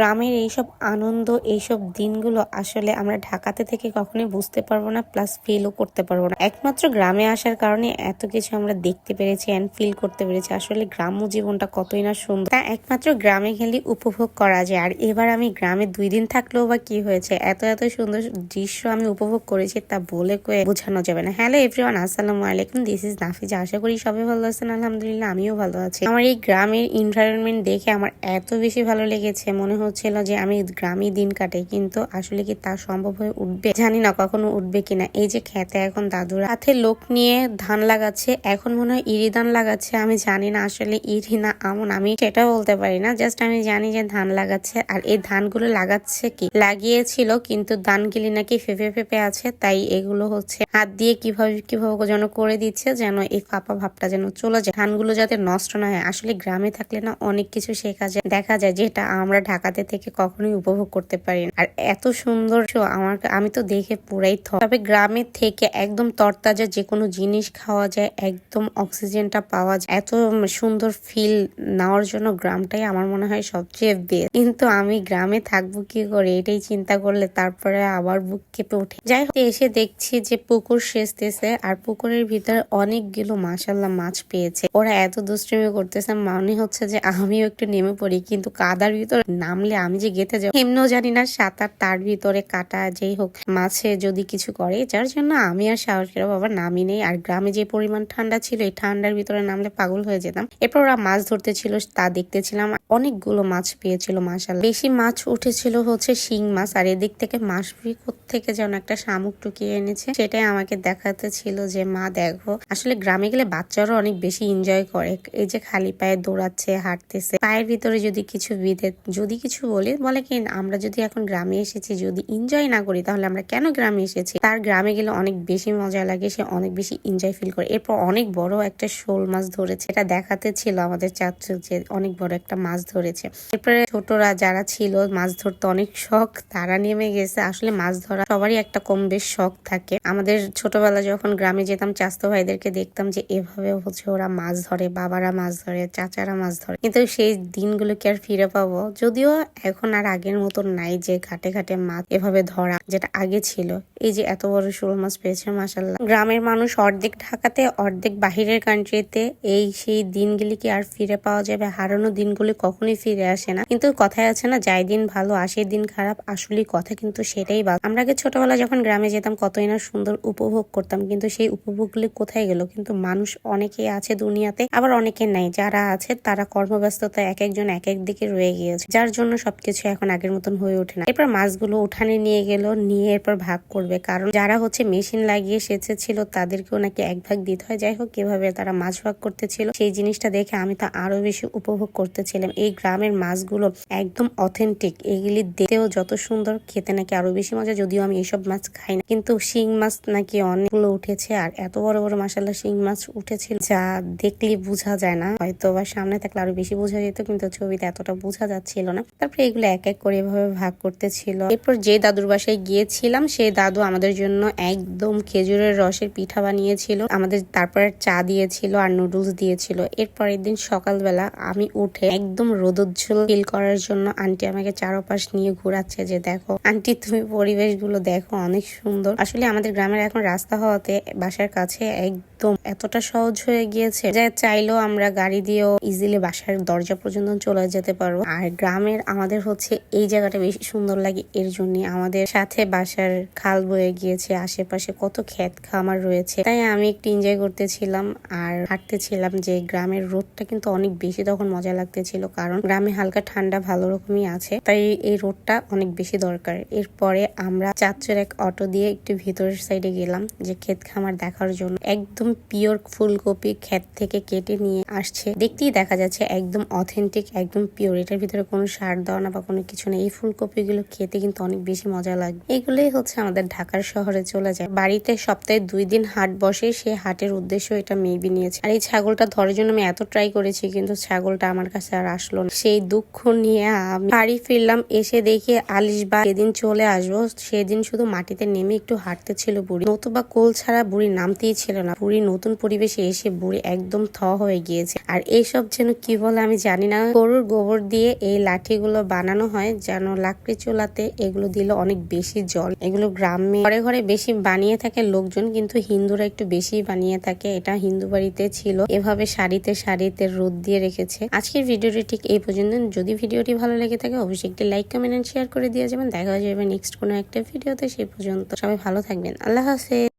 গ্রামের এইসব আনন্দ, এইসব দিনগুলো আসলে আমরা ঢাকাতে থেকে কখনোই বুঝতে পারব না প্লাস ফিলও করতে পারব না। একমাত্র গ্রামে আসার কারণে এত কিছু আমরা দেখতে পেরেছি অ্যান্ড ফিল করতে পেরেছি। আসলে গ্রাম্য জীবনটা কতই না সুন্দর। তা একমাত্র গ্রামে গেলে উপভোগ করা যায়। আর এবার আমি গ্রামে দুই দিন থাকলেও বা কি হয়েছে, এত এত সুন্দর দৃশ্য আমি উপভোগ করেছি তা বলে কয়ে বোঝানো যাবে না। হ্যালো এভরিওয়ান আসসালামু আলাইকুম দিস ইজ নাফিজা। আশা করি সবাই ভালো আছেন, আলহামদুলিল্লাহ আমিও ভালো আছি। আমার এই গ্রামের এনভায়রনমেন্ট দেখে আমার এত বেশি ভালো লেগেছে, মনে হচ্ছিল যে আমি গ্রামে দিন কাটাই কিন্তু আসলে কি তা সম্ভব হয়ে উঠবে? জানি না কখনো উঠবে কিনা। এই যে খেতে এখন দাদুরা হাতে লোক নিয়ে ধান লাগাচ্ছে, এখন মনে হয় ইরি ধান লাগাচ্ছে, আমি জানি না আসলে ইরি না আমন, আমি সেটা বলতে পারি না। জাস্ট আমি জানি যে ধান লাগাচ্ছে, আর এই ধানগুলো লাগাচ্ছে কি? লাগিয়েছিল, কিন্তু ধানগুলি নাকি ফেপে ফেপে আছে, তাই এগুলো হচ্ছে হাত দিয়ে কীভাবে কীভাবে যেন করে দিচ্ছে, যেন এই ফাঁপা ভাবটা যেন চলে যায়। ধানগুলো যাতে নষ্ট না হয়, আসলে গ্রামে থাকলে না অনেক কিছু শেখা যায়, দেখা যায়, যেটা আমরা ঢাকাতে থেকে কখনোই উপভোগ করতে পারি না। আর এত সুন্দর আমার আমি তো দেখে পুরাই তবে গ্রামের থেকে একদম তরতাজা যে কোনো জিনিস খাওয়া যায়, একদম অক্সিজেনটা পাওয়া যায়। এত সুন্দর ফিল নেওয়ার জন্য গ্রামটাই আমার মনে হয় সবচেয়ে বেস্ট কিন্তু আমি গ্রামে থাকব কি করে? এটাই চিন্তা করলে তারপরে আবার বুক কেঁপে ওঠে। যাই হোক, এসে দেখছি যে পুকুর সেচতেছে আর পুকুরের ভিতরে অনেকগুলো মাসাল্লাহ মাছ পেয়েছে। ওরা এত দুষ্টুমি করতেছে মনে হচ্ছে যে আমিও একটু নেমে পড়ি, কিন্তু কাদার ভিতরে নামলে আমি যে গেতে যাব এমনিও জানি না সাঁতার তার ভিতরে কাটা যেই হোক, মাছে যদি কিছু করে, যার জন্য আমি আর সাহস করে বাবা নামি নেই। আর গ্রামে যে পরিমাণ ঠান্ডা ছিল, এই ঠান্ডার ভিতরে নামলে পাগল হয়ে যেতাম। এরপর ওরা মাছ ধরতে ছিল তা দেখতেছিলাম। অনেকগুলো মাছ পেয়েছিল মাসাল বেশি মাছ উঠেছিল হচ্ছে শিং মাছ, আর এদিক থেকে মাছ থেকে যেন একটা শামুক টুকিয়ে এনেছে, সেটাই আমাকে দেখাতে ছিল যে, মা, দেখো। আসলে গ্রামে গেলে বাচ্চারাও অনেক বেশি এনজয় করে। এই যে খালি পায়ে দৌড়াচ্ছে, হাঁটতেছে। পায়ের ভিতরে যদি কিছু বিধে, যদি কিছু বলি? বলে কি, আমরা যদি এখন গ্রামে এসেছি, যদি এনজয় না করি, তাহলে আমরা কেন গ্রামে এসেছি? তার গ্রামে গেলে অনেক বেশি মজা লাগে, সে অনেক বেশি এনজয় ফিল করে। এরপর অনেক বড় একটা শোল মাছ ধরেছে। এটা দেখাতে ছিল আমাদের চাচু যে অনেক বড় একটা মাছ ধরেছে। এরপরে ছোটরা যারা ছিল, মাছ ধরতে অনেক শখ, তারা নেমে গেছে। আসলে মাছ ধরা সবারই একটা কম বেশ শখ থাকে। আমাদের ছোটবেলা যখন গ্রামে যেতাম, চাস্তো ভাইদেরকে দেখতাম যে এভাবে হচ্ছে ওরা মাছ ধরে, বাবারা মাছ ধরে, চাচারা মাছ ধরে। কিন্তু সেই দিনগুলো কি আর ফিরে পাবো। যদিও এখন আর আগের মতন নাই যে ঘাটে ঘাটে মাছ এভাবে ধরা যেটা আগে ছিল। এই যে এত বড় শোল মাছ পেয়েছে মাসাল্লাহ গ্রামের মানুষ অর্ধেক ঢাকাতে, অর্ধেক বাহিরের কান্ট্রিতে এই সেই দিনগুলি কি আর ফিরে পাওয়া যাবে? হারানো দিনগুলি কখনোই ফিরে আসে না। কিন্তু কথায় আছে না, যাই দিন ভালো, আসে দিন খারাপ আসলে কথা কিন্তু সেটাই বা আমরা আগে ছোটবেলা যখন গ্রামে যেতাম, কতই না সুন্দর উপভোগ করতাম, কিন্তু সেই উপভোগগুলি কোথায় গেল? কিন্তু মানুষ অনেকেই আছে দুনিয়াতে, আবার অনেকে নাই। যারা আছে, তারা কর্মব্যস্ততা এক একজন এক এক দিকে রয়ে গিয়েছে। যার জন্য সবকিছু এখন আগের মতন হয়ে ওঠে না। এরপর মাছগুলো উঠানে নিয়ে গেল, নিয়ে এরপর ভাগ করবে। কারণ যারা হচ্ছে মেশিন লাগিয়ে সেচে ছিল তাদেরকেও নাকি এক ভাগ দিতে হয়। যাই হোক কীভাবে তারা মাছ ভাগ করতেছিল। সেই জিনিসটা দেখে আমি তো আরও বেশি উপভোগ করতেছিলাম। এই গ্রামের মাছগুলো একদম অথেন্টিক এগুলি দেখতেও যত সুন্দর, খেতে নাকি আরও বেশি মজা। যদিও আমি এইসব মাছ খাই না। কিন্তু শিং মাছ নাকি অনেকগুলো উঠেছে। আর এত বড় বড় মাসাল্লাহ শিং মাছ উঠেছিল, যা দেখলে বোঝা যায় না। হয়তো বা সামনে থাকলে আরও বেশি বোঝা যেত, কিন্তু ছবিতে এতটা বোঝা যাচ্ছিল না। তারপরে এগুলো এক এক করে এভাবে ভাগ করতেছিল এরপর যে দাদুর বাসায় গিয়েছিলাম সেই দাদু আমাদের জন্য একদম খেজুরের রসের পিঠা বানিয়েছিল। আমাদের তারপরে চা দিয়েছিল আর নুডলস দিয়েছিল। এরপরের দিন সকালবেলা আমি উঠে একদম রোদোজ্জ্বল ফিল করার জন্য আন্টি আমাকে চারপাশ নিয়ে ঘোরাচ্ছে যে, দেখো, আন্টি, তুমি পরিবেশগুলো দেখো, অনেক সুন্দর। আসলে আমাদের গ্রামের এখন রাস্তা হওয়াতে বাসার কাছে একদম এতটা সহজ হয়ে গিয়েছে যে, চাইলেও আমরা গাড়ি দিয়েও ইজিলি বাসার দরজা পর্যন্ত চলে যেতে পারব। আর গ্রামের আমাদের হচ্ছে এই জায়গাটা বেশি সুন্দর লাগে এর জন্য আমাদের সাথে বাসার খাল বয়ে গিয়েছে, আশেপাশে কত ক্ষেত খামার রয়েছে। তাই আমি একটু এনজয় করতেছিলাম আর হাঁটতেছিলাম যে গ্রামের রোদটা কিন্তু অনেক বেশি তখন মজা লাগতেছিল কারণ গ্রামে হালকা ঠান্ডা ভালো রকমই আছে। তাই এই রোদটা অনেক বেশি দরকার। এরপরে আমরা চাচ্চের এক অটো দিয়ে একটু ভিতরের সাইডে গেলাম যে ক্ষেত খামার দেখার জন্য। একদম পিওর ফুলকপি ক্ষেত থেকে কেটে নিয়ে আসছে। দেখতেই দেখা যাচ্ছে একদম অথেন্টিক একদম পিওর এটার ভিতরে কোনো সার দেওয়া না বা কোনো কিছু নেই, এই ফুলকপিগুলো খেতে কিন্তু অনেক বেশি মজা লাগে। এগুলোই হচ্ছে আমাদের ঢাকার শহরে চলে যায়। বাড়িতে সপ্তাহে দুই দিন হাট বসে, সে হাটের উদ্দেশ্য এটা মেবি নিয়েছে। আর এই ছাগলটা ধরার জন্য আমি এত ট্রাই করেছি, কিন্তু ছাগলটা আমার কাছে আর আসলো না। সেই দুঃখ নিয়ে আমি বাড়ি ফিরলাম, এসে দেখি আলিশ বা যেদিন চলে আসব, সেদিন শুধু মাটিতে নেমে একটু হাঁটতে ছিল বুড়ি। নতুবা কোল ছাড়া বুড়ি নামতেই ছিল না। বুড়ি নতুন পরিবেশে এসে বুড়ি একদম থ হয়ে গিয়েছে। আর এইসব যেন কি বলে আমি জানি না। গরুর গোবর দিয়ে এই লাঠিগুলো বানানো হয় যেন লাকড়ি চুলাতে এগুলো দিলে অনেক বেশি জল। এগুলো গ্রামে ঘরে ঘরে বেশি বানিয়ে থাকে, লোকজন কিন্তু হিন্দুরা একটু বেশি বানিয়ে থাকে। এটা হিন্দু বাড়িতে ছিল। এভাবে শাড়িতে শাড়িতে রোদ দিয়ে রেখেছে। আজকের ভিডিওটি ঠিক এই পর্যন্ত। যদি ভিডিওটি ভালো লেগে থাকে, অবশ্যই একটি লাইক, কমেন্ট শেয়ার করে দিয়ে যাবেন। দেখা যাবে নেক্সট কোনো একটা ভিডিওতে। সেই পর্যন্ত সবাই ভালো থাকবেন। আল্লাহ হাফেজ।